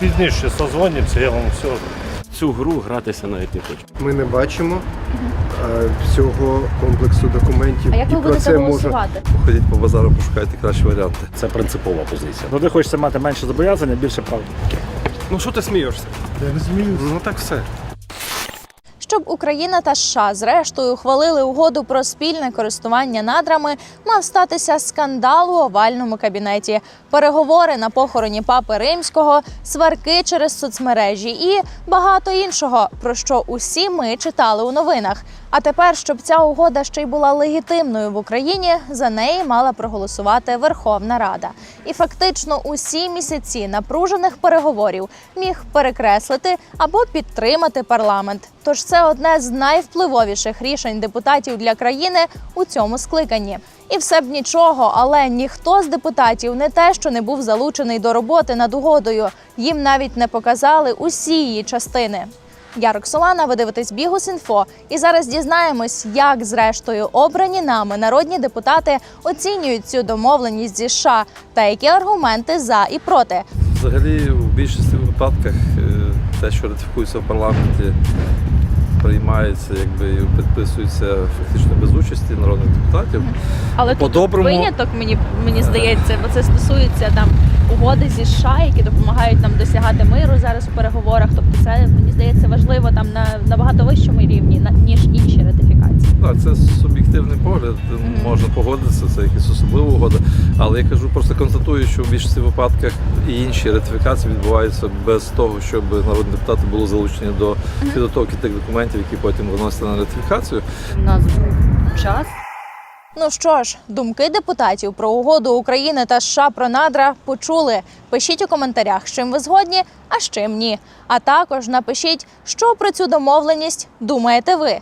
Пізніше созвонимося, я вам все Цю гру гратися навіть не хочу. Ми не бачимо е, всього комплексу документів. А як і ви про будете це голосувати? Ходіть по базару, пошукайте кращі варіанти. Це принципова позиція. Туди хочеться мати менше зобов'язання, більше прав. Ну що ти смієшся? Я не змінюся. Ну так все. Щоб Україна та США зрештою ухвалили угоду про спільне користування надрами, мав статися скандал у овальному кабінеті, переговори на похороні папи римського, сварки через соцмережі і багато іншого, про що усі ми читали у новинах. А тепер, щоб ця угода ще й була легітимною в Україні, за неї мала проголосувати Верховна Рада. І фактично усі місяці напружених переговорів міг перекреслити або підтримати парламент. Тож це одне з найвпливовіших рішень депутатів для країни у цьому скликанні. І все б нічого, але ніхто з депутатів не те, що не був залучений до роботи над угодою. Їм навіть не показали усі її частини. Я Роксолана, ви дивитесь Бігус.Інфо. І зараз дізнаємось, як зрештою обрані нами народні депутати оцінюють цю домовленість зі США та які аргументи за і проти. Взагалі, в більшості випадках е, те, що ратифікується в парламенті, приймається якби і підписується фактично без участі народних депутатів. Але тут По-доброму- виняток мені мені здається, бо це стосується там угоди зі США, які допомагають нам досягати миру зараз у переговорах. Тобто, це мені здається важливо там на набагато вищому рівні на- ніж інші ратифікації. Так, це суб'єктивний погляд, можна погодитися, це якась особлива угода. Але я кажу, просто констатую, що в більшості випадках і інші ратифікації відбуваються без того, щоб народні депутати були залучені до підготовки тих документів, які потім виносяться на ратифікацію. У нас час. Ну що ж, думки депутатів про угоду України та США про надра почули. Пишіть у коментарях, з чим ви згодні, а з чим ні. А також напишіть, що про цю домовленість думаєте ви.